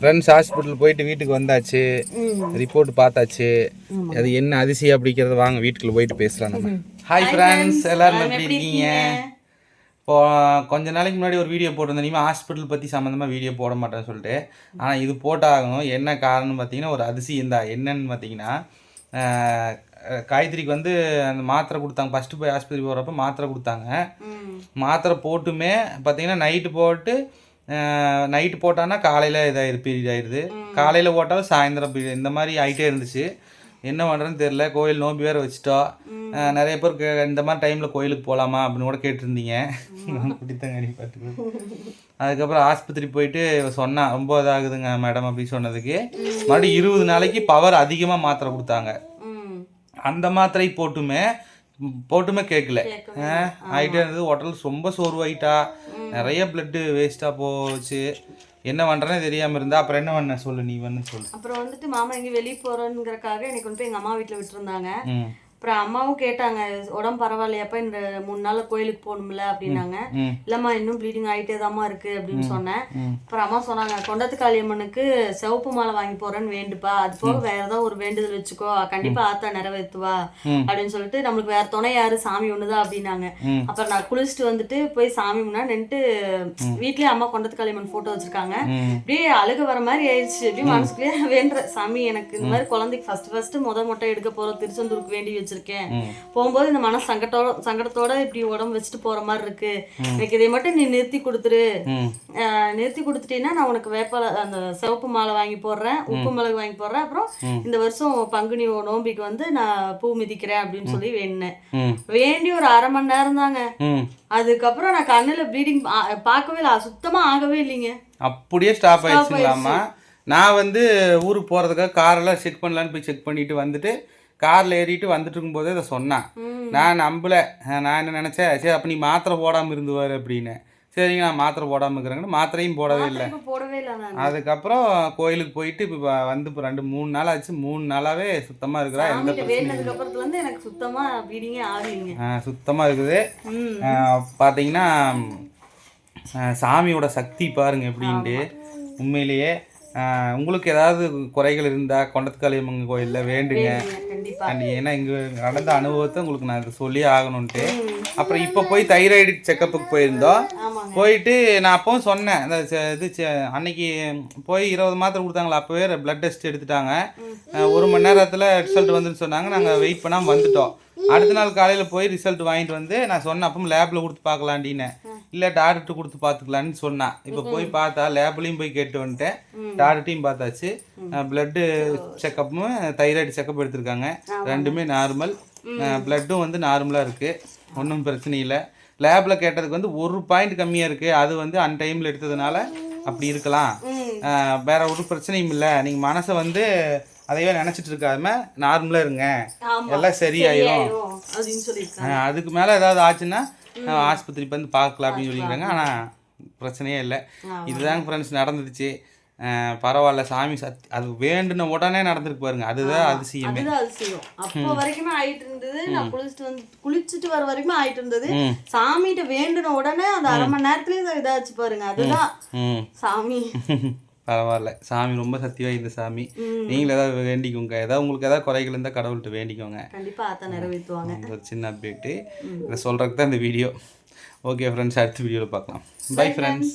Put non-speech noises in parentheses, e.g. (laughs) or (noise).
Friends hospital போயிட்டு வீட்டுக்கு வந்தாச்சு. ரிப்போர்ட் பார்த்தாச்சு. அது என்ன அதிசயம் அப்படிங்கிறத வாங்க வீட்டுக்குள்ள போயிட்டு பேசலாம் நம்ம. ஹாய் ஃப்ரெண்ட்ஸ் எல்லாரும் எப்படி இருக்கீங்க? இப்போ கொஞ்ச நாளைக்கு முன்னாடி ஒரு வீடியோ போட்டிருந்தேன். இனிமேல் ஹாஸ்பிட்டல் பற்றி சம்மந்தமாக வீடியோ போட மாட்டேன்னு சொல்லிட்டு. ஆனால் இது போட்டாகணும். என்ன காரணம் பார்த்தீங்கன்னா ஒரு அதிசயம் தான். என்னன்னு பார்த்தீங்கன்னா காயத்ரிக்கு வந்து அந்த மாத்திரை கொடுத்தாங்க. ஃபஸ்ட்டு போய் ஆஸ்பத்திரி போகிறப்ப மாத்திரை கொடுத்தாங்க. மாத்திரை போட்டுமே பார்த்தீங்கன்னா நைட்டு போட்டு நைட்டு போட்டான்னா காலையில் இதாகிடுது பீரியட் ஆயிடுது. காலையில் போட்டாலும் சாயந்தரம் பீரியட் இந்த மாதிரி ஆகிட்டே இருந்துச்சு. என்ன பண்ணுறதுன்னு தெரில கோயில் நோம்பி வேறு வச்சுட்டோம் நிறைய பேர் இந்த மாதிரி டைமில் கோயிலுக்கு போகலாமா அப்படின்னு கூட கேட்டிருந்தீங்க. குடித்தங்கடி பார்த்துக்கு அதுக்கப்புறம் ஆஸ்பத்திரி போயிட்டு சொன்னா ரொம்ப இதாகுதுங்க மேடம் அப்படின்னு சொன்னதுக்கு. மறுபடியும் இருபது நாளைக்கு பவர் அதிகமாக மாத்திரை கொடுத்தாங்க. அந்த மாத்திரை போட்டுமே போட்டுமே கேட்கல. ஆகிட்டே இருந்தது. உடல் ரொம்ப சோர்வாயிட்டா. நிறைய பிளட்டு வேஸ்ட்டாக போச்சு. என்ன பண்ணுறேன்னு தெரியாமல் இருந்தா அப்புறம் என்ன பண்ண சொல்லு நீ வந்து சொல்லு. அப்புறம் வந்துட்டு மாமா எங்க வெளியே போறோங்கிறக்காக எனக்கு கொண்டு போய் எங்க அம்மா வீட்டுல விட்டுருந்தாங்க. அப்புறம் அம்மாவும் கேட்டாங்க உடம்பு பரவாயில்லையாப்பா இந்த மூணு நாள்ல கோயிலுக்கு போகணும்ல அப்படின்னாங்க. இல்லம்மா இன்னும் ப்ளீடிங் ஆயிட்டே தாம்மா இருக்கு அப்படின்னு சொன்னேன். அப்புறம் அம்மா சொன்னாங்க கொண்டத்து காளியம்மனுக்கு சிவப்பு மாலை வாங்கி போறேன்னு வேண்டுப்பா. அது போக வேற ஏதாவது ஒரு வேண்டுதல் வச்சுக்கோ. கண்டிப்பா ஆத்தா நிறைவேத்துவா ம். அப்படின்னு சொல்லிட்டு நம்மளுக்கு வேற துணை யாரு சாமி ஒண்ணுதான் அப்படின்னாங்க. அப்புறம் நான் குளிச்சுட்டு வந்துட்டு போய் சாமி முன்னாடி நின்னுட்டு வீட்லயே அம்மா கொண்டத்து காளியம்மன் போட்டோ வச்சிருக்காங்க அப்படியே அழுக வர மாதிரி ஆயிடுச்சு. அப்படியே மனசுக்குள்ளே வேண்டுற சாமி எனக்கு இந்த மாதிரி குழந்தைக்கு ஃபர்ஸ்ட் ஃபர்ஸ்ட் முத மொட்டை எடுக்க போறோம். திருச்செந்தூருக்கு வேண்டி வச்சிருக்கேன். போகும்போது இந்த மன சங்கத்தோட சங்கடத்தோட இப்படி உடம்பு வச்சுட்டு போற மாதிரி இருக்கு. எனக்கு இதை மட்டும் நீ நிறுத்தி கொடுத்துரு. நிறுத்தி கொடுத்துட்டீங்கன்னா நான் உனக்கு வேப்பால அந்த சிவப்பு மாலை வாங்கி போடுறேன் உப்பு மிளகு வாங்கி போடுறேன். அப்புறம் இந்த வருஷம் பங்குனி நோம்பிக்கு வந்து நான் பூ மிதிக்கிறேன் அப்படின்னு சொல்லி வேண்டினேன் ம். வேண்டி ஒரு அரை மணி நேரம் தாங்க. அதுக்கப்புறம் நான் கண்ணுல ப்ளீடிங் பார்க்கவே இல்லை சுத்தமா ஆகவே இல்லைங்க. அப்படியே ஸ்டாப் ஆயிடுச்சுங்களாமா நான் வந்து ஊருக்கு போகிறதுக்காக காரெல்லாம் செக் பண்ணலான்னு போய் செக் பண்ணிட்டு வந்துட்டு காரில் ஏறிட்டு வந்துட்டு இருக்கும்போதே இதை சொன்னான். நான் நம்பல. நான் என்ன நினச்சேன்? சரி அப்போ நீ மாத்திரை போடாமல் இருந்துவார் அப்படின்னு. சரிங்க நான் மாத்திரை போடாமல் இருக்கிறேங்கன்னு மாத்திரையும் போடவே இல்லை. அதுக்கப்புறம் கோயிலுக்கு போயிட்டு இப்போ வந்து இப்போ ரெண்டு மூணு நாள் ஆச்சு. மூணு நாளாவே சுத்தமாக இருக்கிறா. எந்த பிரச்சனையும் எனக்கு சுத்தமா ப்ளீடிங்கே ஆகலைங்க. சுத்தமாக இருக்குது. பார்த்தீங்கன்னா சாமியோட சக்தி பாருங்க எப்படின்ட்டு. உண்மையிலேயே உங்களுக்கு ஏதாவது குறைகள் இருந்தால் கொண்டத்துக்காளியம்மன் கோயிலில் வேண்டுங்க. ஏன்னா இங்கே நடந்த அனுபவத்தை உங்களுக்கு நான் இதை சொல்லியே ஆகணுன்ட்டு. அப்புறம் இப்போ போய் தைராய்டு செக்கப்புக்கு போயிருந்தோம். போயிட்டு நான் அப்பவும் சொன்னேன் அந்த செ- இது அன்னைக்கு போய் இருபது மாத்திரை கொடுத்தாங்களா அப்போவே பிளட் டெஸ்ட் எடுத்துட்டாங்க. ஒரு மணி நேரத்தில் ரிசல்ட் வந்துன்னு சொன்னாங்க நாங்கள் வெயிட் பண்ணாமல் வந்துட்டோம். அடுத்த நாள் காலையில் போய் ரிசல்ட் வாங்கிட்டு வந்து நான் சொன்னேன் அப்போ லேபில் கொடுத்து பார்க்கலாண்டின்னு இல்லை டாக்டர்கிட்ட கொடுத்து பார்த்துக்கலான்னு சொன்னான் இப்போ போய் பார்த்தா லேப்லேயும் போய் கேட்டு வந்துட்டேன். டாக்டர்ட்டையும் பார்த்தாச்சு. பிளட்டு செக்கப்பும் தைராய்டு செக்கப் எடுத்திருக்காங்க. ரெண்டுமே நார்மல் பிளட்டும் வந்து நார்மலாக இருக்குது ஒன்றும் பிரச்சனை இல்லை. லேபில் கேட்டதுக்கு வந்து ஒரு பாயிண்ட் கம்மியாக இருக்குது அது வந்து அன் டைமில் எடுத்ததுனால அப்படி இருக்கலாம். வேற ஒரு பிரச்சனையும் இல்லை. நீங்கள் மனசை வந்து அதையே நினச்சிட்டு இருக்காம நார்மலாக இருங்க. எல்லாம் சரியாயிரும். அதுக்கு மேலே ஏதாவது ஆச்சுன்னா அஹ் ஆஸ்பத்திரிக்கு வந்து பார்க்கலாம் அப்படின்னு சொல்லிக்கிறாங்க. ஆனால் பிரச்சனையே இல்லை. இதுதாங்க ஃப்ரெண்ட்ஸ் நடந்துடுச்சு. அஹ் பரவாயில்ல சாமி சத் அது வேண்டுன உடனே நடந்திருக்கு பாருங்க. அதுதான் அதிசயமே. அதிசயம். அப்போ வரைக்குமே ஆயிட்டு இருந்தது. நான் குளிச்சுட்டு வந்து குளிச்சுட்டு வர வரைக்குமே ஆயிட்டு இருந்தது. சாமிகிட்ட வேண்டின உடனே அந்த அரை மணி நேரத்துலயே இதாச்சு பாருங்க. அதுதான் சாமி. (laughs) பரவாயில்ல. சாமி ரொம்ப சக்திவா இந்த சாமி. நீங்களும் ஏதாவது வேண்டிக்கோங்க. ஏதாவது உங்களுக்கு ஏதாவது குறைகள் இருந்தால் கடவுள்கிட்ட வேண்டிக்கோங்க. கண்டிப்பா ஆத்தா நிறைவேற்றுவாங்க. ஒரு சின்ன அப்டேட்டு இதை சொல்கிறதுக்கு தான் இந்த வீடியோ ஓகே ஃப்ரெண்ட்ஸ் அடுத்த வீடியோவில் பார்க்கலாம். Bye friends